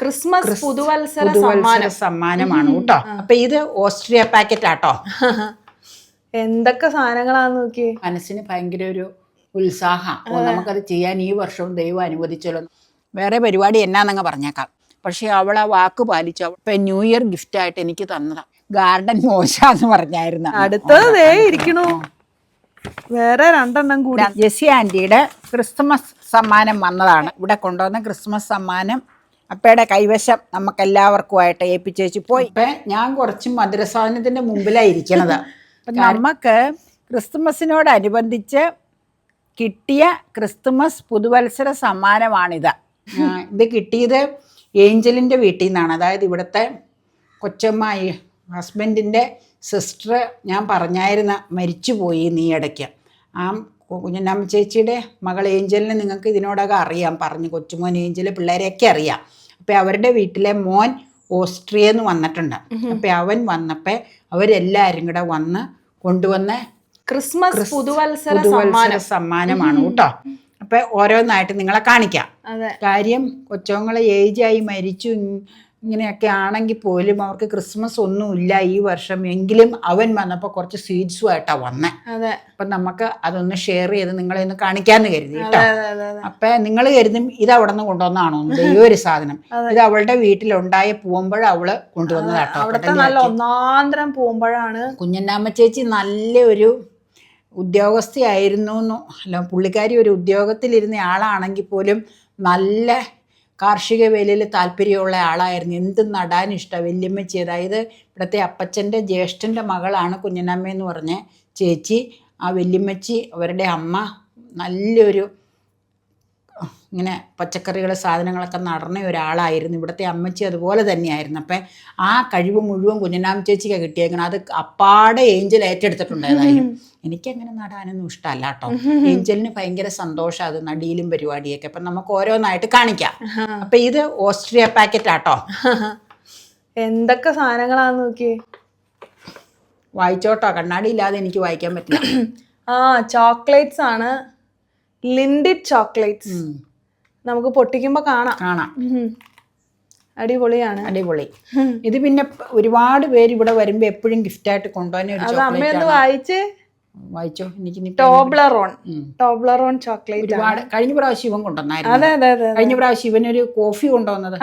Christmas പുതുവത്സര പുതുവത്സര സമ്മാനം. സമ്മാനമാണ് കേട്ടോ. അപ്പൊ ഇത് ഓസ്ട്രിയ പാക്കറ്റ് ആട്ടോ എന്തൊക്കെ സാധനങ്ങളാന്ന് നോക്കി മനസ്സിന് ഭയങ്കര ഒരു ഉത്സാഹം. ഓ നമുക്കത് ചെയ്യാൻ ഈ വർഷവും ദൈവം അനുവദിച്ചല്ലോ. വേറെ പരിപാടി എന്നാന്നങ്ങ് പറഞ്ഞേക്കാം. പക്ഷെ അവൾ ആ വാക്ക് പാലിച്ചു. ഇപ്പൊ ന്യൂ ഇയർ ഗിഫ്റ്റ് ആയിട്ട് എനിക്ക് തന്നതാ. ഗാർഡൻ മോശാന്ന് പറഞ്ഞായിരുന്നു. അടുത്തത് ദേ ഇരിക്കണു. വേറെ രണ്ടെണ്ണം കൂടി. ജെസി ആന്റിയുടെ ക്രിസ്മസ് സമ്മാനം വന്നതാണ്. ഇവിടെ കൊണ്ടുവന്ന ക്രിസ്മസ് സമ്മാനം അപ്പയുടെ കൈവശം നമുക്ക് ഏൽപ്പിച്ചേച്ചു ഏൽപ്പിച്ചേച്ച് പോയി. ഇപ്പൊ ഞാൻ കുറച്ച് മധുരസാധനത്തിന്റെ മുമ്പിലായിരിക്കണത്. നമുക്ക് ക്രിസ്തുമസിനോടനുബന്ധിച്ച് കിട്ടിയ ക്രിസ്തുമസ് പുതുവത്സര സമ്മാനമാണിത്. ഇത് കിട്ടിയത് ഏഞ്ചലിന്റെ വീട്ടിൽ നിന്നാണ്. അതായത് ഇവിടുത്തെ കൊച്ചമ്മ ഹസ്ബൻഡിന്റെ സിസ്റ്റർ ഞാൻ പറഞ്ഞായിരുന്ന മരിച്ചുപോയി നീ ഇടയ്ക്ക്. ആ കുഞ്ഞനാമ്മ ചേച്ചിയുടെ മകൾ ഏഞ്ചലിനെ നിങ്ങൾക്ക് ഇതിനോടകം അറിയാം. പറഞ്ഞു കൊച്ചുമോൻ ഏഞ്ചൽ പിള്ളേരെയൊക്കെ അറിയാം. അപ്പം അവരുടെ വീട്ടിലെ മോൻ ഓസ്ട്രിയ എന്ന് വന്നിട്ടുണ്ട്. അപ്പം അവൻ വന്നപ്പോൾ അവരെല്ലാവരും കൂടെ വന്ന് കൊണ്ടുവന്ന ക്രിസ്മസ് പുതുവത്സര സമ്മാനമാണ് കേട്ടോ. അപ്പൊ ഓരോന്നായിട്ട് നിങ്ങളെ കാണിക്കാം. കാര്യം കൊച്ചോങ്ങളെ ഏജായി മരിച്ചു. ഇങ്ങനെയൊക്കെ ആണെങ്കിൽ പോലും അവർക്ക് ക്രിസ്മസ് ഒന്നുമില്ല ഈ വർഷം. എങ്കിലും അവൻ വന്നപ്പോൾ കുറച്ച് സ്വീറ്റ്സും ആയിട്ടാ വന്നേ അപ്പം നമുക്ക് അതൊന്ന് ഷെയർ ചെയ്ത് നിങ്ങളെ ഒന്ന് കാണിക്കാന്ന് കരുതി കേട്ടോ അപ്പൊ നിങ്ങൾ കരുതും ഇത് അവിടെ നിന്ന് കൊണ്ടുവന്നാണോ ഈ ഒരു സാധനം. ഇത് അവളുടെ വീട്ടിലുണ്ടായ പൂവുമ്പോൾ അവൾ കൊണ്ടുവന്നതാട്ടോ അവിടുത്തെ നല്ല ഒന്നാന്തരം പോകുമ്പോഴാണ് കുഞ്ഞന്നാമ്മ ചേച്ചി നല്ലൊരു ഉദ്യോഗസ്ഥയായിരുന്നു എന്നോ. അല്ല പുള്ളിക്കാരി ഒരു ഉദ്യോഗത്തിലിരുന്ന ആളാണെങ്കിൽ പോലും നല്ല കാർഷിക വേലയിൽ താല്പര്യമുള്ള ആളായിരുന്നു. എന്ത് നടാൻ ഇഷ്ടം? വല്യമ്മച്ചി അതായത് ഇവിടുത്തെ അപ്പച്ചന്റെ ജ്യേഷ്ഠന്റെ മകളാണ് കുഞ്ഞനമ്മ എന്ന് പറഞ്ഞ ചേച്ചി. ആ വല്യമ്മച്ചി അവരുടെ അമ്മ നല്ലൊരു ഇങ്ങനെ പച്ചക്കറികൾ സാധനങ്ങളൊക്കെ നടന്ന ഒരാളായിരുന്നു. ഇവിടുത്തെ അമ്മച്ചി അതുപോലെ തന്നെയായിരുന്നു. അപ്പം ആ കഴിവ് മുഴുവൻ കുഞ്ഞനാം ചേച്ചിക്ക് കിട്ടിയേക്കണം അത് അപ്പാടെ ഏഞ്ചൽ ഏറ്റെടുത്തിട്ടുണ്ട് ഏതായാലും എനിക്കങ്ങനെ നടാനൊന്നും ഇഷ്ടമല്ല കേട്ടോ. ഏഞ്ചലിന് ഭയങ്കര സന്തോഷം അത് നടിയിലും പരിപാടിയൊക്കെ. അപ്പം നമുക്ക് ഓരോന്നായിട്ട് കാണിക്കാം. അപ്പം ഇത് ഓസ്ട്രിയ പാക്കറ്റ് ആട്ടോ എന്തൊക്കെ സാധനങ്ങളാന്ന് നോക്കിയേ? വായിച്ചോട്ടോ. കണ്ണാടി ഇല്ലാതെ എനിക്ക് വായിക്കാൻ പറ്റില്ല. ആ ചോക്ലേറ്റ്സ് ആണ് ലിൻഡിഡ് ചോക്ലേറ്റ്സ്. നമുക്ക് പൊട്ടിക്കുമ്പോ കാണാം. കാണാം. അടിപൊളിയാണ്. അടിപൊളി. ഇത് പിന്നെ ഒരുപാട് പേര് ഇവിടെ വരുമ്പോ എപ്പോഴും ഗിഫ്റ്റ് ആയിട്ട് കൊണ്ടുപോകാൻ ഒരു വായിച്ച്? വായിച്ചോ? എനിക്ക് ടോബ്ലറോൺ ടോബ്ലറോൺ ചോക്ലേറ്റ് ഒരുപാട് കഴിഞ്ഞ പ്രാവശ്യം ഇവൻ കൊണ്ടുവന്നായിരുന്നു. അതെ അതെ അതെ കഴിഞ്ഞ പ്രാവശ്യം ഇവനൊരു കോഫി കൊണ്ടുവന്നത്.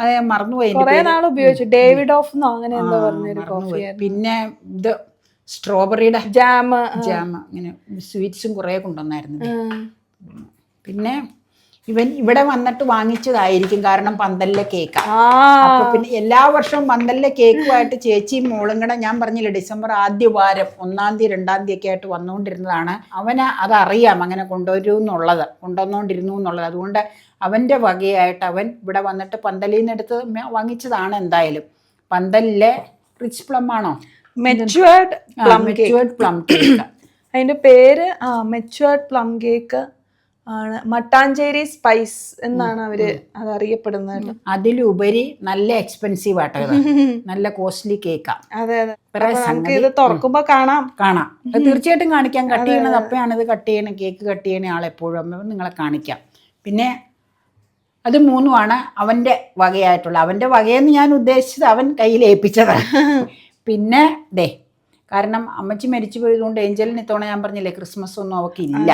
അത് ഞാൻ മറന്നുപോയി കുറെ. നാൾ ഉപയോഗിച്ചു. ഡേവിഡ് ഓഫ് എന്നോ അങ്ങനെ എന്തോ പറഞ്ഞൊരു കോഫി പിന്നെ ഇത് സ്ട്രോബെറിയുടെ ജാം ജാം ഇങ്ങനെ സ്വീറ്റ്സും കുറെ കൊണ്ടുവന്നായിരുന്നു പിന്നെ ഇവൻ ഇവിടെ വന്നിട്ട് വാങ്ങിച്ചതായിരിക്കും കാരണം പന്തലിലെ കേക്ക്. അപ്പൊ പിന്നെ എല്ലാ വർഷവും പന്തലിലെ കേക്കുമായിട്ട് ചേച്ചിയും മോളും കൂടെ ഞാൻ പറഞ്ഞില്ല ഡിസംബർ ആദ്യ വാരം ഒന്നാം തീയതി രണ്ടാം തീയതി ഒക്കെ ആയിട്ട് വന്നുകൊണ്ടിരുന്നതാണ്. അവന് അതറിയാം അങ്ങനെ കൊണ്ടുവരൂ എന്നുള്ളത് കൊണ്ടുവന്നുകൊണ്ടിരുന്നു എന്നുള്ളത്. അതുകൊണ്ട് അവന്റെ വകയായിട്ട് അവൻ ഇവിടെ വന്നിട്ട് പന്തലിൽ നിന്ന് എടുത്ത് വാങ്ങിച്ചതാണ് എന്തായാലും. പന്തലിലെ റിച്ച് പ്ലം ആണോ? Matured plum cake matured plum cake അതിന്റെ പേര് മെച്ചുവേർഡ് പ്ലം കേക്ക് ആണ്. മട്ടാഞ്ചേരി സ്പൈസ് എന്നാണ് അവർ അത് അറിയപ്പെടുന്നത്. അതിലുപരി നല്ല എക്സ്പെൻസീവ് ആട്ടോ നല്ല കോസ്റ്റ്ലി കേക്കാ അതെ അതെ. നമുക്ക് ഇത് തുറക്കുമ്പോ കാണാം. കാണാം. തീർച്ചയായിട്ടും കാണിക്കാം. കട്ട് ചെയ്യണത് അപ്പയാണ് ഇത് കട്ട് ചെയ്യണ കേക്ക് കട്ട് ചെയ്യണ ആളെപ്പോഴും അമ്മ നിങ്ങളെ കാണിക്കാം. പിന്നെ അത് മൂന്നുമാണ് അവന്റെ വകയായിട്ടുള്ള. അവന്റെ വകയെന്ന് ഞാൻ ഉദ്ദേശിച്ചത് അവൻ കയ്യിൽ ഏൽപ്പിച്ചതാണ്. പിന്നെ ദേ കാരണം അമ്മച്ചി മരിച്ചു പോയതുകൊണ്ട് ഏഞ്ചലിന് ഇത്തവണ ഞാൻ പറഞ്ഞില്ലേ ക്രിസ്മസ് ഒന്നും അവൾക്ക് ഇല്ല.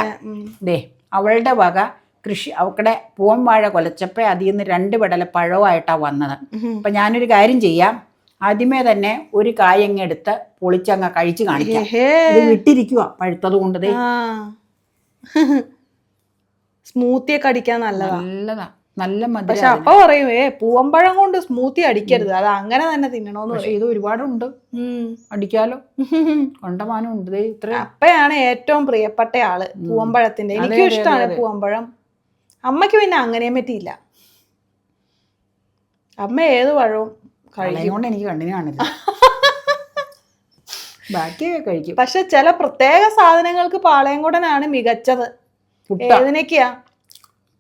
ദേ അവളുടെ വക കൃഷി അവക്കടെ പൂവൻ വാഴ കൊലച്ചപ്പോൾ അതിൽ നിന്ന് രണ്ട് പെടല പഴവുമായിട്ടാണ് വന്നത്. അപ്പം ഞാനൊരു കാര്യം ചെയ്യാം. ആദ്യമേ തന്നെ ഒരു കായങ്ങ എടുത്ത് പൊളിച്ചങ്ങ കഴിച്ച് കാണിക്കാം. ഇത് വിട്ടിരിക്കുക പഴുത്തത് കൊണ്ട് ദേ. ആ. സ്മൂത്തി ഒക്കെ അടിക്കാൻ നല്ലതാ. നല്ലതാ. നല്ല മധുരം പക്ഷെ അപ്പൊ പറയും ഏ പൂവമ്പഴം കൊണ്ട് സ്മൂത്തി അടിക്കരുത്. അത് അങ്ങനെ തന്നെ തിന്നണോന്ന് പക്ഷെ ഇത് ഒരുപാടുണ്ട്. അടിക്കാലോ? കൊണ്ടമാനം ഉണ്ട്. ദേ ഇത്ര. അപ്പയാണ് ഏറ്റവും പ്രിയപ്പെട്ട ആൾ പൂവമ്പഴത്തിന്റെ എനിക്കും ഇഷ്ടമാണ് പൂവമ്പഴം അമ്മയ്ക്ക് പിന്നെ അങ്ങനെയും പറ്റിയില്ല. അമ്മ ഏത് പഴവും കഴിക്കും. കളയും കൊണ്ട് എനിക്ക് കണ്ണിന് കാണില്ല. ബാക്കിയൊക്കെ കഴിക്കും. പക്ഷെ ചില പ്രത്യേക സാധനങ്ങൾക്ക് പാളയംകുടനാണ് മികച്ചത്. ഏതിനൊക്കെയാ?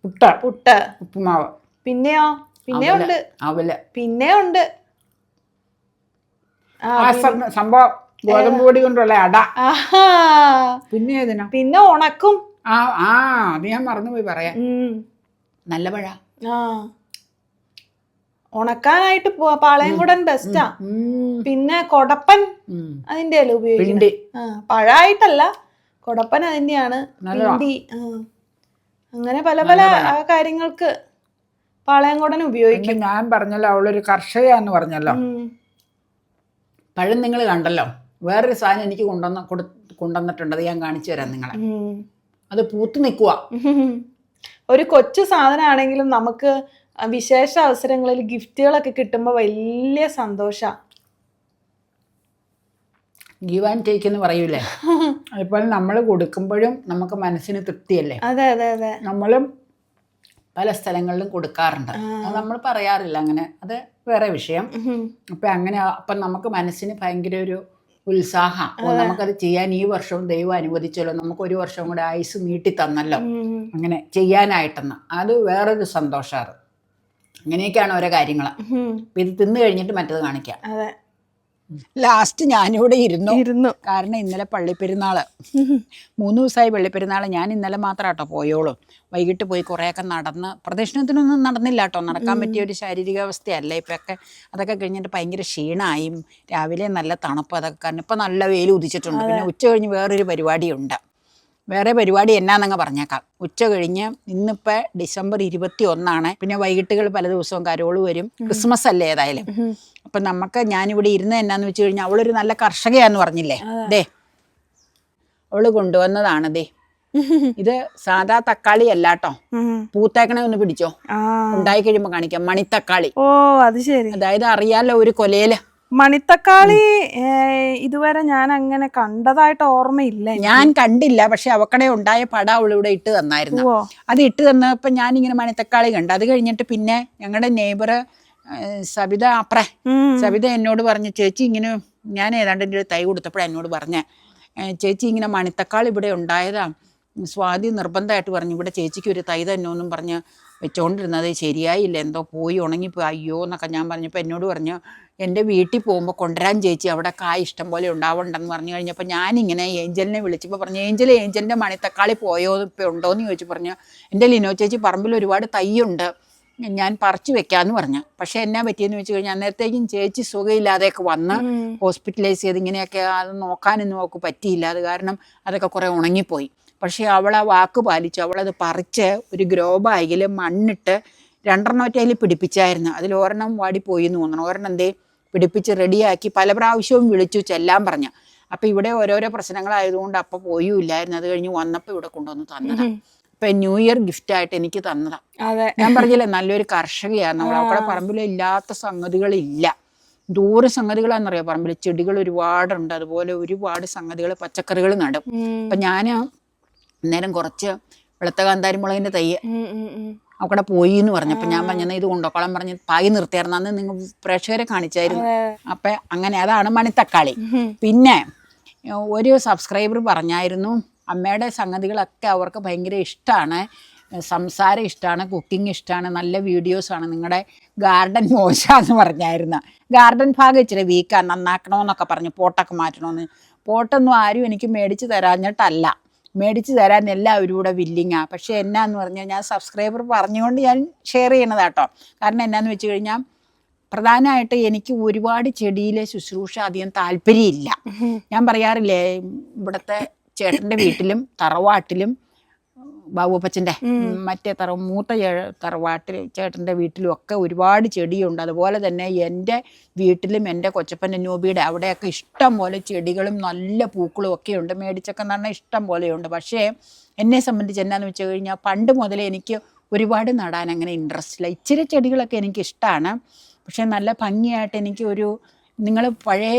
പുട്ട. പുട്ട. ഉപ്പുമാവ്. പിന്നെയോ? പിന്നെ അവൽ, ഉണ്ട് അവൽ. പിന്നെ ഉണ്ട് ആ, സം- സംഭവം ഗോതമ്പ് പൊടി കൊണ്ടുള്ള അട. ആഹാ. പിന്നെ ഏതിനാ? പിന്നെ ഉണക്കും. ആ ആ അത് ഞാൻ മറന്നുപോയി പറയാൻ. ഉം. നല്ല പഴ. ആ. ഉണക്കാനായിട്ട് പോ- പാളയംകുടൻ ബെസ്റ്റാ ഉം, പിന്നെ കൊടപ്പൻ ഉം. അതിന്റെ അല്ലേ ഉപയോഗിക്കുന്നത് പഴായിട്ടല്ല ആ പഴമായിട്ടല്ല കൊടപ്പൻ അതിന്റെയാണ്. പിണ്ടി. ആ. അങ്ങനെ പല പല കാര്യങ്ങൾക്ക് പാളയംകുടൻ ഉപയോഗിക്കും. ഞാൻ പറഞ്ഞല്ലോ അവളൊരു കർഷക എന്ന് പറഞ്ഞല്ലോ. പഴം നിങ്ങൾ കണ്ടല്ലോ. വേറൊരു സാധനം എനിക്ക് കൊണ്ടുവന്ന കൊടു കൊണ്ടുവന്നിട്ടുണ്ട്. അത് ഞാൻ കാണിച്ചു തരാം നിങ്ങളെ. അത് പൂത്തു നിൽക്കുക ഒരു കൊച്ചു സാധനമാണെങ്കിലും നമുക്ക് വിശേഷ അവസരങ്ങളിൽ ഗിഫ്റ്റുകളൊക്കെ കിട്ടുമ്പോൾ വലിയ സന്തോഷ. ഗീവ് ആൻഡ് ടേക്ക് എന്ന് പറയൂലേ? അതുപോലെ നമ്മൾ കൊടുക്കുമ്പോഴും നമുക്ക് മനസ്സിന് തൃപ്തിയല്ലേ? അതെ അതെ അതെ. നമ്മളും പല സ്ഥലങ്ങളിലും കൊടുക്കാറുണ്ട്. അത് നമ്മൾ പറയാറില്ല അങ്ങനെ. അത് വേറെ വിഷയം. അപ്പൊ അങ്ങനെ അപ്പം നമുക്ക് മനസ്സിന് ഭയങ്കര ഒരു ഉത്സാഹം. നമുക്കത് ചെയ്യാൻ ഈ വർഷവും ദൈവം അനുവദിച്ചല്ലോ. നമുക്ക് ഒരു വർഷം കൂടെ ആയുസ് നീട്ടി തന്നല്ലോ. അങ്ങനെ ചെയ്യാനായിട്ടെന്ന്. അത് വേറൊരു സന്തോഷമാണ് അങ്ങനെയൊക്കെയാണ് ഓരോ കാര്യങ്ങൾ ഇത് തിന്നു കഴിഞ്ഞിട്ട് മറ്റത് കാണിക്കാം. ലാസ്റ്റ് ഞാനിവിടെ ഇരുന്നു. ഇരുന്നു. കാരണം ഇന്നലെ പള്ളിപ്പെരുന്നാൾ. മൂന്ന് ദിവസമായി പള്ളിപ്പെരുന്നാൾ ഞാൻ ഇന്നലെ മാത്രം കേട്ടോ പോയോളൂ. വൈകിട്ട് പോയി കുറേയൊക്കെ നടന്ന് പ്രദക്ഷിണത്തിനൊന്നും നടന്നില്ല കേട്ടോ നടക്കാൻ പറ്റിയ ഒരു ശാരീരികാവസ്ഥയല്ല ഇപ്പൊക്കെ. അതൊക്കെ കഴിഞ്ഞിട്ട് ഭയങ്കര ക്ഷീണമായും രാവിലെ നല്ല തണുപ്പ് അതൊക്കെ കാരണം ഇപ്പം നല്ല വെയിൽ ഉദിച്ചിട്ടുണ്ട്. പിന്നെ ഉച്ച കഴിഞ്ഞ് വേറൊരു പരിപാടിയുണ്ട്. വേറെ പരിപാടി എന്നാന്നങ്ങ് പറഞ്ഞേക്കാം. ഉച്ച കഴിഞ്ഞ് ഇന്നിപ്പോൾ ഡിസംബർ ഇരുപത്തി ഒന്നാണ് പിന്നെ വൈകിട്ടുകൾ പല ദിവസവും കരോൾ വരും. ക്രിസ്മസ് അല്ലേ ഏതായാലും. അപ്പം നമുക്ക് ഞാനിവിടെ ഇരുന്ന് എന്നാന്ന് വെച്ച് കഴിഞ്ഞാൽ അവളൊരു നല്ല കർഷകയാന്ന് പറഞ്ഞില്ലേ? ദേ. അവൾ കൊണ്ടുവന്നതാണ് ദേ. ഇത് സാധാ തക്കാളി അല്ല കേട്ടോ ഉം. പൂത്തേക്കണേ ഒന്ന് പിടിച്ചോ. ഉണ്ടായി കഴിയുമ്പോ കാണിക്കാം. മണിത്തക്കാളി. ഓ അത് ശരി. അതായത് അറിയാലോ ഒരു കൊലയിൽ. മണിത്തക്കാളി ഇതുവരെ ഞാൻ അങ്ങനെ കണ്ടതായിട്ട് ഓർമ്മയില്ല. ഞാൻ കണ്ടില്ല പക്ഷെ അവക്കടെ ഉണ്ടായ പടം അവളിവിടെ ഇട്ട് തന്നായിരുന്നു. അത് ഇട്ട് തന്നപ്പോ ഞാൻ ഇങ്ങനെ മണിത്തക്കാളി കണ്ടു. അത് കഴിഞ്ഞിട്ട് പിന്നെ ഞങ്ങളുടെ നെയ്ബർ സബിത അപ്ര സബിത എന്നോട് പറഞ്ഞു ചേച്ചി ഇങ്ങനെ ഞാൻ ഏതാണ്ട് എന്റെ ഒരു തൈ കൊടുത്തപ്പോഴാണ് എന്നോട് പറഞ്ഞ. ചേച്ചി ഇങ്ങനെ മണിത്തക്കാളി ഇവിടെ ഉണ്ടായതാ. സ്വാതി നിർബന്ധമായിട്ട് പറഞ്ഞു ഇവിടെ ചേച്ചിക്ക് ഒരു തൈ തന്നെ ഒന്നും പറഞ്ഞ് വെച്ചോണ്ടിരുന്നത്. ശരിയായില്ല. എന്തോ പോയി ഉണങ്ങിപ്പോയി. അയ്യോ എന്നൊക്കെ ഞാൻ പറഞ്ഞപ്പോൾ എന്നോട് പറഞ്ഞു എന്റെ വീട്ടിൽ പോകുമ്പോൾ കൊണ്ടുവരാൻ ചേച്ചി അവിടെ കായ് ഇഷ്ടം പോലെ ഉണ്ടാവണ്ടെന്ന് പറഞ്ഞു കഴിഞ്ഞപ്പോൾ ഞാനിങ്ങനെ ഏഞ്ചലിനെ വിളിച്ചപ്പോൾ പറഞ്ഞു ഏഞ്ചൽ ഏഞ്ചലിന്റെ മണിത്തക്കാളി പോയോ ഇപ്പോൾ ഉണ്ടോയെന്ന് ചോദിച്ചു പറഞ്ഞു. എന്റെ ലിനോ ചേച്ചി പറമ്പിൽ ഒരുപാട് തൈയുണ്ട്. ഞാൻ പറിച്ചു വെക്കാമെന്ന് പറഞ്ഞു. പക്ഷേ എന്നാ പറ്റിയെന്ന് വെച്ച് കഴിഞ്ഞാൽ അന്നേരത്തേക്കും ചേച്ചി സുഖമില്ലാതെയൊക്കെ വന്ന് ഹോസ്പിറ്റലൈസ് ചെയ്ത് ഇങ്ങനെയൊക്കെ അത് നോക്കാനൊന്നും അവൾക്ക് പറ്റിയില്ല. അത് കാരണം അതൊക്കെ കുറേ ഉണങ്ങിപ്പോയി. പക്ഷേ അവൾ ആ വാക്ക് പാലിച്ചു. അവളത് പറിച്ച് ഒരു ഗ്രോ ബാഗിൽ മണ്ണിട്ട് രണ്ടെണ്ണം ഒറ്റയിൽ പിടിപ്പിച്ചായിരുന്നു. അതിൽ ഒരെണ്ണം പോയി എന്ന് തോന്നണം. ഒരെണ്ണം എന്തേ? പിടിപ്പിച്ച് റെഡിയാക്കി പല പ്രാവശ്യവും വിളിച്ചു ചെല്ലാൻ പറഞ്ഞു. അപ്പം ഇവിടെ ഓരോരോ പ്രശ്നങ്ങളായതുകൊണ്ട് അപ്പം പോയും ഇല്ലായിരുന്നു അത് കഴിഞ്ഞ് വന്നപ്പോൾ ഇവിടെ കൊണ്ടുവന്ന് തന്നതാണ് ഇപ്പം ന്യൂ ഇയർ ഗിഫ്റ്റ് ആയിട്ട് എനിക്ക് തന്നതാണ് അതെ. ഞാൻ പറഞ്ഞില്ലേ നല്ലൊരു കർഷകയാണ്. നമ്മൾ അവിടെ പറമ്പിൽ ഇല്ലാത്ത സംഗതികളില്ല. ദൂര സംഗതികളാണെന്നറിയാം പറമ്പിൽ ചെടികൾ ഒരുപാടുണ്ട്. അതുപോലെ ഒരുപാട് സംഗതികൾ പച്ചക്കറികൾ നടും. അപ്പം ഞാൻ അന്നേരം കുറച്ച് വെളുത്ത കാന്താരി മുളകിന്റെ തൈ. അവിടെ പോയി എന്ന് പറഞ്ഞപ്പോൾ ഞാൻ പറഞ്ഞത് ഇത് കൊണ്ടോക്കോളം പറഞ്ഞ് പായി നിർത്തിയായിരുന്നു അന്ന് നിങ്ങൾ പ്രേക്ഷകരെ കാണിച്ചായിരുന്നു. അപ്പൊ അങ്ങനെ അതാണ് മണിത്തക്കാളി. പിന്നെ ഒരു സബ്സ്ക്രൈബർ പറഞ്ഞായിരുന്നു അമ്മയുടെ സംഗതികളൊക്കെ അവർക്ക് ഭയങ്കര ഇഷ്ടമാണ് സംസാരം ഇഷ്ടമാണ് കുക്കിംഗ് ഇഷ്ടമാണ് നല്ല വീഡിയോസാണ് നിങ്ങളുടെ ഗാർഡൻ മോശമെന്ന് പറഞ്ഞായിരുന്നു. ഗാർഡൻ ഭാഗം ഇച്ചിരി വീക്കാണ് നന്നാക്കണമെന്നൊക്കെ പറഞ്ഞു പോട്ടൊക്കെ മാറ്റണമെന്ന് പോട്ടൊന്നും ആരും എനിക്ക് മേടിച്ച് തരാഞ്ഞിട്ടല്ല. മേടിച്ച് തരാൻ എല്ലാവരും കൂടെ വില്ലിങ്ങാണ് പക്ഷേ എന്നാന്ന് പറഞ്ഞാൽ ഞാൻ സബ്സ്ക്രൈബർ പറഞ്ഞുകൊണ്ട് ഞാൻ ഷെയർ ചെയ്യണതാട്ടോ. കാരണം എന്നാന്ന് വെച്ച് കഴിഞ്ഞാൽ പ്രധാനമായിട്ട് എനിക്ക് ഒരുപാട് ചെടിയിലെ ശുശ്രൂഷ അധികം താല്പര്യമില്ല. ഞാൻ പറയാറില്ലേ ഇവിടുത്തെ ചേട്ടന്റെ വീട്ടിലും തറവാട്ടിലും ബാബുപ്പച്ചന്റെ മറ്റേ തറ മൂത്ത തറവാട്ടിൽ ചേട്ടന്റെ വീട്ടിലും ഒക്കെ ഒരുപാട് ചെടിയുണ്ട്. അതുപോലെ തന്നെ എന്റെ വീട്ടിലും എന്റെ കൊച്ചപ്പന്റെ നൂബിയുടെ അവിടെയൊക്കെ ഇഷ്ടം പോലെ ചെടികളും നല്ല പൂക്കളും ഒക്കെ ഉണ്ട്. മേടിച്ചൊക്കെ പറഞ്ഞാൽ ഇഷ്ടം പോലെയുണ്ട്. പക്ഷേ എന്നെ സംബന്ധിച്ച് എന്നാന്ന് വെച്ച് കഴിഞ്ഞാൽ പണ്ട് മുതലേ എനിക്ക് ഒരുപാട് നടാൻ അങ്ങനെ ഇൻട്രസ്റ്റ് ഇല്ല. ഇച്ചിരി ചെടികളൊക്കെ എനിക്ക് ഇഷ്ടമാണ് പക്ഷേ നല്ല ഭംഗിയായിട്ട് എനിക്ക് ഒരു നിങ്ങൾ പഴയ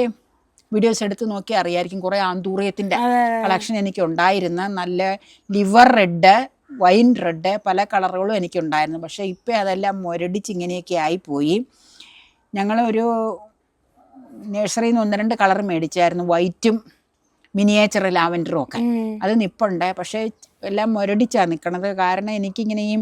വീഡിയോസ് എടുത്ത് നോക്കി അറിയായിരിക്കും കുറേ ആന്തൂറിയത്തിന്റെ കളക്ഷൻ എനിക്ക് ഉണ്ടായിരുന്ന. നല്ല ലിവർ റെഡ് വൈൻ റെഡ് പല കളറുകളും എനിക്കുണ്ടായിരുന്നു. പക്ഷേ ഇപ്പം അതെല്ലാം മുരടിച്ച് ഇങ്ങനെയൊക്കെ ആയിപ്പോയി. ഞങ്ങളൊരു നഴ്സറിയിൽ നിന്ന് ഒന്ന് രണ്ട് കളർ മേടിച്ചായിരുന്നു. വൈറ്റും മിനിയേച്ചർ ലാവൻഡറും ഒക്കെ. അത് നിപ്പുണ്ട്. പക്ഷേ എല്ലാം മുരടിച്ചാണ് നിൽക്കണത് കാരണം എനിക്കിങ്ങനെയും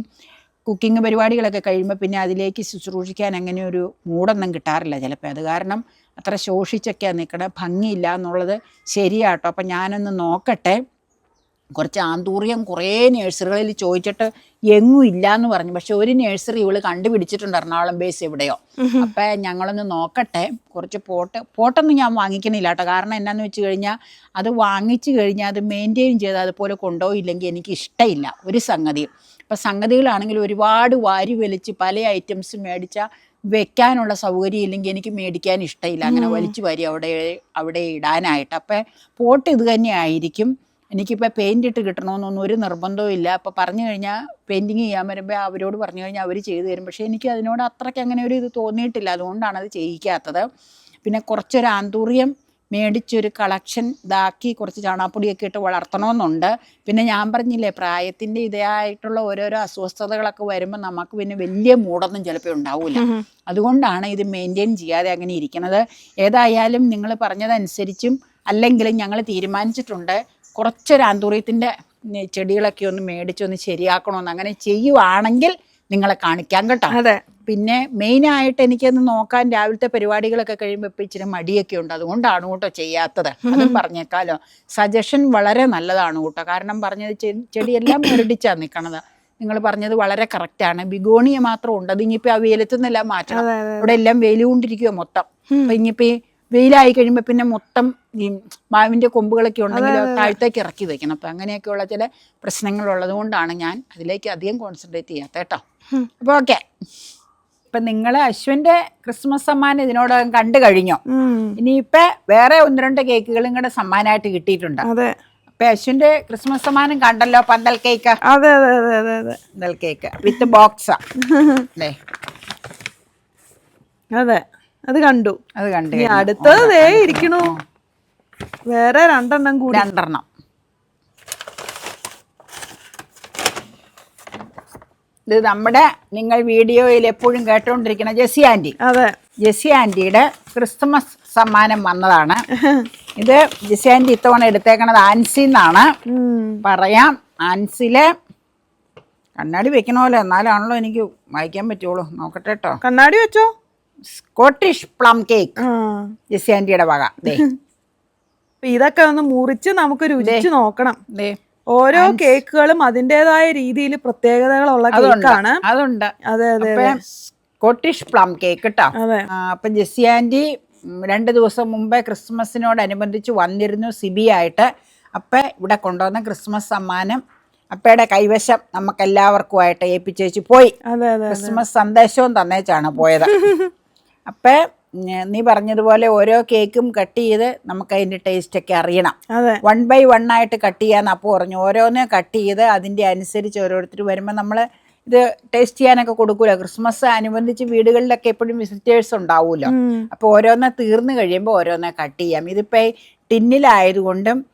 കുക്കിംഗ് പരിപാടികളൊക്കെ കഴിയുമ്പോൾ പിന്നെ അതിലേക്ക് ശുശ്രൂഷിക്കാൻ അങ്ങനെ ഒരു മൂടൊന്നും കിട്ടാറില്ല ചിലപ്പോൾ അത് കാരണം അത്ര ശോഷിച്ചൊക്കെയാണ് നിൽക്കണത് ഭംഗിയില്ല എന്നുള്ളത് ശരിയാട്ടോ. അപ്പം ഞാനൊന്ന് നോക്കട്ടെ. കുറച്ച് ആന്തൂറിയം കുറേ നേഴ്സറികളിൽ ചോദിച്ചിട്ട് എങ്ങും ഇല്ല എന്ന് പറഞ്ഞു. പക്ഷെ ഒരു നേഴ്സറി ഇവൾ കണ്ടുപിടിച്ചിട്ടുണ്ട് എറണാകുളം ബേസ് എവിടെയോ. അപ്പം ഞങ്ങളൊന്ന് നോക്കട്ടെ. കുറച്ച് പോട്ട് പോട്ടൊന്നും ഞാൻ വാങ്ങിക്കണില്ല കേട്ടോ. കാരണം എന്നാന്ന് വെച്ച് കഴിഞ്ഞാൽ അത് വാങ്ങിച്ചു കഴിഞ്ഞാൽ അത് മെയിന്റെയിൻ ചെയ്ത് അതുപോലെ കൊണ്ടുപോയില്ലെങ്കിൽ എനിക്ക് ഇഷ്ടമില്ല ഒരു സംഗതിയും അപ്പൊ സംഗതികളാണെങ്കിൽ ഒരുപാട് വാരി വലിച്ച് പല ഐറ്റംസ് മേടിച്ചാൽ വെക്കാനുള്ള സൗകര്യം ഇല്ലെങ്കിൽ എനിക്ക് മേടിക്കാൻ ഇഷ്ടമില്ല. അങ്ങനെ വലിച്ചു വരി അവിടെ അവിടെ ഇടാനായിട്ട്. അപ്പം പോട്ട് ഇത് തന്നെ ആയിരിക്കും. എനിക്കിപ്പോൾ പെയിന്റ് ഇട്ട് കിട്ടണമെന്നൊന്നും ഒരു നിർബന്ധവും ഇല്ല. അപ്പോൾ പറഞ്ഞു കഴിഞ്ഞാൽ പെയിന്റിങ് ചെയ്യാൻ വരുമ്പോൾ അവരോട് പറഞ്ഞു കഴിഞ്ഞാൽ അവർ ചെയ്തു തരും. പക്ഷേ എനിക്ക് അതിനോട് അത്രയ്ക്ക് അങ്ങനെ ഒരു ഇത് തോന്നിയിട്ടില്ല. അതുകൊണ്ടാണ് അത് ചെയ്യിക്കാത്തത്. പിന്നെ കുറച്ചൊരു ആന്തൂറിയം മേടിച്ചൊരു കളക്ഷൻ ഇതാക്കി കുറച്ച് ചാണാപ്പൊടിയൊക്കെ ഇട്ട് വളർത്തണമെന്നുണ്ട്. പിന്നെ ഞാൻ പറഞ്ഞില്ലേ പ്രായത്തിന്റെ ഇതായിട്ടുള്ള ഓരോരോ അസ്വസ്ഥതകളൊക്കെ വരുമ്പോൾ നമുക്ക് പിന്നെ വലിയ മൂടൊന്നും ചിലപ്പോൾ ഉണ്ടാവില്ല അതുകൊണ്ടാണ് ഇത് മെയിന്റെയിൻ ചെയ്യാതെ അങ്ങനെ ഇരിക്കുന്നത്. ഏതായാലും നിങ്ങൾ പറഞ്ഞതനുസരിച്ചും അല്ലെങ്കിലും ഞങ്ങൾ തീരുമാനിച്ചിട്ടുണ്ട്. കുറച്ചൊരു ആന്തൂറിയത്തിന്റെ ചെടികളൊക്കെ ഒന്ന് മേടിച്ചൊന്ന് ശരിയാക്കണമെന്ന് അങ്ങനെ ചെയ്യുവാണെങ്കിൽ നിങ്ങളെ കാണിക്കാം കേട്ടോ. അതെ. പിന്നെ മെയിൻ ആയിട്ട് എനിക്കൊന്ന് നോക്കാൻ രാവിലത്തെ പരിപാടികളൊക്കെ കഴിയുമ്പോൾ ഇപ്പം ഇച്ചിരി മടിയൊക്കെ ഉണ്ട്. അതുകൊണ്ടാണ് കേട്ടോ ചെയ്യാത്തത്. അതും പറഞ്ഞേക്കാലോ. സജഷൻ വളരെ നല്ലതാണ് കേട്ടോ. കാരണം പറഞ്ഞത് ചെടിയെല്ലാം മുരടിച്ചാണ് നിൽക്കണത് നിങ്ങൾ പറഞ്ഞത് വളരെ കറക്റ്റാണ് ബിഗോണിയ മാത്രം ഉണ്ട്. അത് ഇനിയിപ്പോൾ ആ വെയിലത്തു നിന്നെല്ലാം മാറ്റണം. ഇവിടെ എല്ലാം വെയിൽ കൊണ്ടിരിക്കുക മൊത്തം അപ്പം ഇനിയിപ്പോൾ ഈ വെയിലായി കഴിയുമ്പോൾ പിന്നെ മൊത്തം ഈ മാവിന്റെ കൊമ്പുകളൊക്കെ ഉണ്ടെങ്കിൽ താഴത്തേക്ക് ഇറക്കി വെക്കണം. അപ്പം അങ്ങനെയൊക്കെയുള്ള ചില പ്രശ്നങ്ങളുള്ളത് കൊണ്ടാണ് ഞാൻ അതിലേക്ക് അധികം കോൺസെൻട്രേറ്റ് ചെയ്യാത്ത കേട്ടോ. അപ്പോൾ ഓക്കെ. ഇപ്പം നിങ്ങൾ അശ്വിന്റെ ക്രിസ്മസ് സമ്മാനം ഇതിനോടകം കണ്ടു കഴിഞ്ഞോ. ഇനിയിപ്പോൾ വേറെ ഒന്ന് രണ്ട് കേക്കുകളും കൂടെ സമ്മാനമായിട്ട് കിട്ടിയിട്ടുണ്ട്. അതെ. അപ്പം അശ്വിന്റെ ക്രിസ്മസ് സമ്മാനം കണ്ടല്ലോ പന്തൽ കേക്ക്. അതെ അതെ അതെ അതെ അതെ. പന്തൽ കേക്ക്. വിത്ത് ബോക്സാ. അല്ലേ? അതെ. അത് കണ്ടു. അത് കണ്ടു. അടുത്തത് ഇരിക്കണു. വേറെ രണ്ടെണ്ണം കൂടി. രണ്ടെണ്ണം. ഇത് നമ്മുടെ നിങ്ങൾ വീഡിയോയിൽ എപ്പോഴും കേട്ടോണ്ടിരിക്കുന്ന ജെസി ആന്റി അതെ. ജെസി ആന്റിയുടെ ക്രിസ്മസ് സമ്മാനം വന്നതാണ്. ഇത് ജെസി ആന്റി ഇത്തവണ എടുത്തേക്കണത് ആൻസി എന്നാണ്. പറയാം ആൻസിലെ കണ്ണാടി വെക്കണമല്ലോ എന്നാലാണല്ലോ എനിക്ക് വായിക്കാൻ പറ്റുള്ളൂ. നോക്കട്ടെ കേട്ടോ കണ്ണാടി വെച്ചോ? സ്കോട്ടിഷ് പ്ലം കേക്ക് ജെസി ആന്റിയുടെ വക. ഇതൊക്കെ ഒന്ന് മുറിച്ച് നമുക്ക് രുചിച്ച് നോക്കണം. ദേ. ഓരോ കേക്കുകളും അതിന്റെതായ രീതിയിൽ പ്രത്യേകതകളുള്ള കേക്കാണ്. അതുണ്ട്. അതെ അതെ സ്കോട്ടിഷ് പ്ലം കേക്ക് കേട്ടോ അപ്പം ജെസ്സി ആന്റി രണ്ട് ദിവസം മുമ്പേ ക്രിസ്മസിനോടനുബന്ധിച്ച് വന്നിരുന്നു സിബി ആയിട്ട്. അപ്പം ഇവിടെ കൊണ്ടുവന്ന ക്രിസ്മസ് സമ്മാനം അപ്പയുടെ കൈവശം നമുക്കെല്ലാവർക്കുമായിട്ട് ഏൽപ്പിച്ചേച്ച് പോയി. ക്രിസ്മസ് സന്ദേശവും തന്നേച്ചാണ് പോയത്. അപ്പം നീ പറഞ്ഞതുപോലെ ഓരോ കേക്കും കട്ട് ചെയ്ത് നമുക്ക് അതിന്റെ ടേസ്റ്റൊക്കെ അറിയണം. വൺ ബൈ വൺ ആയിട്ട് കട്ട് ചെയ്യാൻ അപ്പോൾ പറഞ്ഞു. ഓരോന്ന് കട്ട് ചെയ്ത് അതിന്റെ അനുസരിച്ച് ഓരോരുത്തർ വരുമ്പോൾ നമ്മൾ ഇത് ടേസ്റ്റ് ചെയ്യാനൊക്കെ കൊടുക്കൂല? ക്രിസ്മസ് അനുബന്ധിച്ച് വീടുകളിലൊക്കെ എപ്പോഴും വിസിറ്റേഴ്സ് ഉണ്ടാവുമല്ലോ. അപ്പോൾ ഓരോന്നെ തീർന്നു കഴിയുമ്പോൾ ഓരോന്നെ കട്ട് ചെയ്യാം. ഇതിപ്പോൾ ടിന്നിലായതുകൊണ്ടും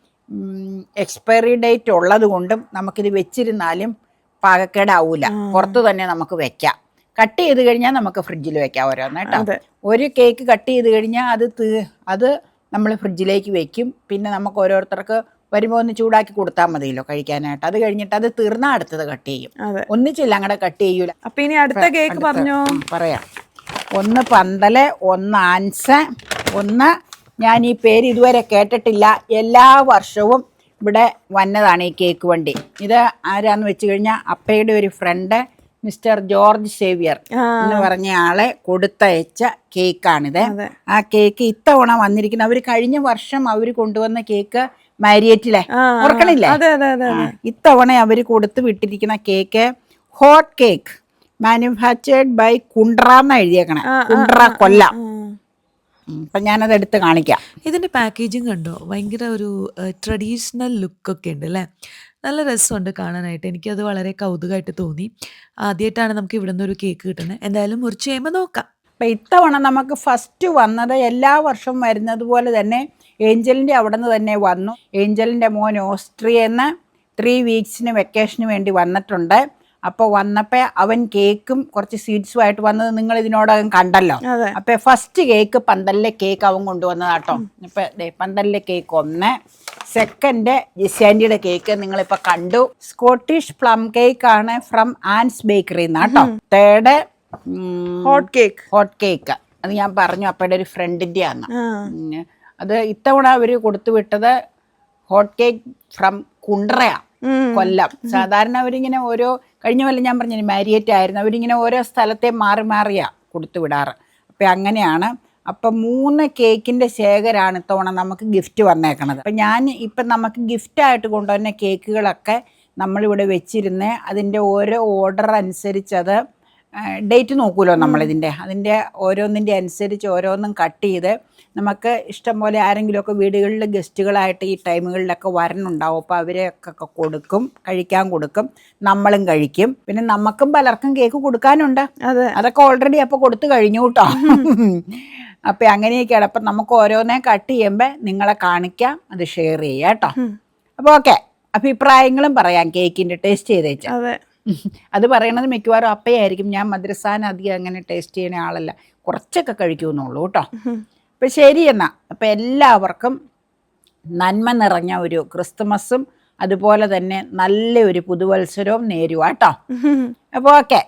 എക്സ്പയറി ഡേറ്റ് ഉള്ളതുകൊണ്ടും നമുക്കിത് വെച്ചിരുന്നാലും പാകക്കേടാവൂല. പുറത്ത് തന്നെ നമുക്ക് വെക്കാം. കട്ട് ചെയ്ത് കഴിഞ്ഞാൽ നമുക്ക് ഫ്രിഡ്ജിൽ വെക്കാം ഓരോന്ന് കേട്ടോ. ഒരു കേക്ക് കട്ട് ചെയ്ത് കഴിഞ്ഞാൽ അത് തീ- അത് നമ്മൾ ഫ്രിഡ്ജിലേക്ക് വെക്കും. പിന്നെ നമുക്ക് ഓരോരുത്തർക്ക് വരുമ്പോൾ ഒന്ന് ചൂടാക്കി കൊടുത്താൽ മതിയല്ലോ കഴിക്കാനായിട്ട്. അത് കഴിഞ്ഞിട്ട് അത് തീർന്നാൽ അടുത്തത് കട്ട് ചെയ്യും. ഒന്നിച്ചില്ല അങ്ങടെ കട്ട് ചെയ്യൂല. അപ്പൊ ഇനി അടുത്ത കേക്ക് പറഞ്ഞോ? പറയാം. ഒന്ന് പന്തൽ ഒന്ന് ആൻസ ഒന്ന് ഞാൻ ഈ പേര് ഇതുവരെ കേട്ടിട്ടില്ല. എല്ലാ വർഷവും ഇവിടെ വന്നതാണ് ഈ കേക്ക് വണ്ടി. ഇത് ആരാന്ന് വെച്ച് കഴിഞ്ഞാൽ അപ്പയുടെ ഒരു ഫ്രണ്ട് മിസ്റ്റർ ജോർജ് സേവിയർ. എന്ന് പറഞ്ഞ ആളെ കൊടുത്തയച്ച കേക്കാണിത്. അതെ. ആ കേക്ക് ഇത്തവണ വന്നിരിക്കുന്നത് അവർ കഴിഞ്ഞ വർഷം അവർ കൊണ്ടുവന്ന കേക്ക് മാരിയറ്റിലെ. ഓർക്കണില്ലേ അതെ അതെ അതെ ആ, ഇത്തവണ അവർ കൊടുത്തു വിട്ടിരിക്കുന്ന cake hot cake manufactured by Kundra എന്ന് എഴുതിയേക്കണേ. കുണ്ട്ര കൊല്ലം. ഞാനത് എടുത്ത് കാണിക്കാം. ഇതിന്റെ പാക്കേജിങ് കണ്ടോ? ഭയങ്കര ഒരു ട്രഡീഷണൽ ലുക്കൊക്കെ ഉണ്ട് അല്ലേ നല്ല രസമുണ്ട് കാണാനായിട്ട്. എനിക്കത് വളരെ കൗതുകമായിട്ട് തോന്നി. ആദ്യമായിട്ടാണ് നമുക്ക് ഇവിടെ ഒരു കേക്ക് കിട്ടുന്നത് എന്തായാലും മുറിച്ച് കഴിയുമ്പോൾ നോക്കാം. അപ്പം ഇത്തവണ നമുക്ക് ഫസ്റ്റ് വന്നത് എല്ലാ വർഷവും വരുന്നത് പോലെ തന്നെ ഏഞ്ചലിന്റെ അവിടെ നിന്ന് തന്നെ വന്നു. ഏഞ്ചലിന്റെ മോൻ ഓസ്ട്രിയെന്ന് ത്രീ വീക്സിന് വെക്കേഷന് വേണ്ടി വന്നിട്ടുണ്ട്. അപ്പോൾ വന്നപ്പോൾ അവൻ കേക്കും കുറച്ച് സ്വീറ്റ്സും ആയിട്ട് വന്നത് നിങ്ങൾ ഇതിനോടകം കണ്ടല്ലോ. അപ്പൊ അപ്പോൾ ഫസ്റ്റ് കേക്ക് പന്തലിലെ കേക്ക് അവൻ കൊണ്ടുവന്നതാട്ടോ ഇപ്പം പന്തലിലെ കേക്ക് ഒന്ന്. സെക്കൻഡ് ജിസാൻഡിയുടെ കേക്ക് നിങ്ങളിപ്പോൾ കണ്ടു. സ്കോട്ടിഷ് പ്ലം കേക്ക് ആണ് from Ann's bakery എന്നാട്ടോ third hot cake hot cake അത് ഞാൻ പറഞ്ഞു അപ്പയുടെ ഒരു ഫ്രണ്ടിന്റെ ആണ് അത് ഇത്തവണ അവർ കൊടുത്തു വിട്ടത് ഹോട്ട് കേക്ക് ഫ്രം കുണ്ട്രയാ കൊല്ലം. സാധാരണ അവരിങ്ങനെ ഓരോ കഴിഞ്ഞ കൊല്ലം ഞാൻ പറഞ്ഞു മാരിയേറ്റ് ആയിരുന്നു. അവരിങ്ങനെ ഓരോ സ്ഥലത്തെ മാറി മാറിയാണ് കൊടുത്തു വിടാറ്. അപ്പം അങ്ങനെയാണ്. അപ്പം മൂന്ന് കേക്കിന്റെ ശേഖരമാണ് ഇത്തവണ നമുക്ക് ഗിഫ്റ്റ് വന്നേക്കണത്. അപ്പം ഞാൻ ഇപ്പം നമുക്ക് ഗിഫ്റ്റായിട്ട് കൊണ്ടുവന്ന കേക്കുകളൊക്കെ നമ്മളിവിടെ വെച്ചിരുന്ന്. അതിന്റെ ഓരോ ഓർഡർ അനുസരിച്ച് അത് ഡേറ്റ് നോക്കുമല്ലോ നമ്മളിതിന്റെ. അതിന്റെ ഓരോന്നിന്റെ അനുസരിച്ച് ഓരോന്നും കട്ട് ചെയ്ത് നമുക്ക് ഇഷ്ടം പോലെ ആരെങ്കിലുമൊക്കെ വീടുകളിൽ ഗസ്റ്റുകളായിട്ട് ഈ ടൈമുകളിലൊക്കെ വരണുണ്ടാവും. അപ്പോൾ അവരെയൊക്കെ കൊടുക്കും കഴിക്കാൻ കൊടുക്കും നമ്മളും കഴിക്കും. പിന്നെ നമുക്കും പലർക്കും കേക്ക് കൊടുക്കാനുണ്ട്. അതെ. അതൊക്കെ ഓൾറെഡി അപ്പോൾ കൊടുത്തു കഴിഞ്ഞു കേട്ടോ അപ്പം അങ്ങനെയൊക്കെയാണ്. അപ്പം നമുക്ക് ഓരോന്നേ കട്ട് ചെയ്യുമ്പോൾ നിങ്ങളെ കാണിക്കാം അത് ഷെയർ ചെയ്യാം കേട്ടോ അപ്പോൾ ഓക്കെ അഭിപ്രായങ്ങളും പറയാം കേക്കിന്റെ ടേസ്റ്റ് ചെയ്തേച്ചാൽ അതെ. അത് പറയണത് മിക്കവാറും അപ്പയായിരിക്കും. ഞാൻ മദ്രസാൻ അധികം അങ്ങനെ ടേസ്റ്റ് ചെയ്യുന്ന ആളല്ല. കുറച്ചൊക്കെ കഴിക്കുമെന്നുള്ളൂ കേട്ടോ. അപ്പം ശരി എന്നാൽ അപ്പം എല്ലാവർക്കും നന്മ നിറഞ്ഞ ഒരു ക്രിസ്തുമസും അതുപോലെ തന്നെ നല്ലൊരു പുതുവത്സരവും നേരുവാട്ടോ അപ്പോൾ ഓക്കെ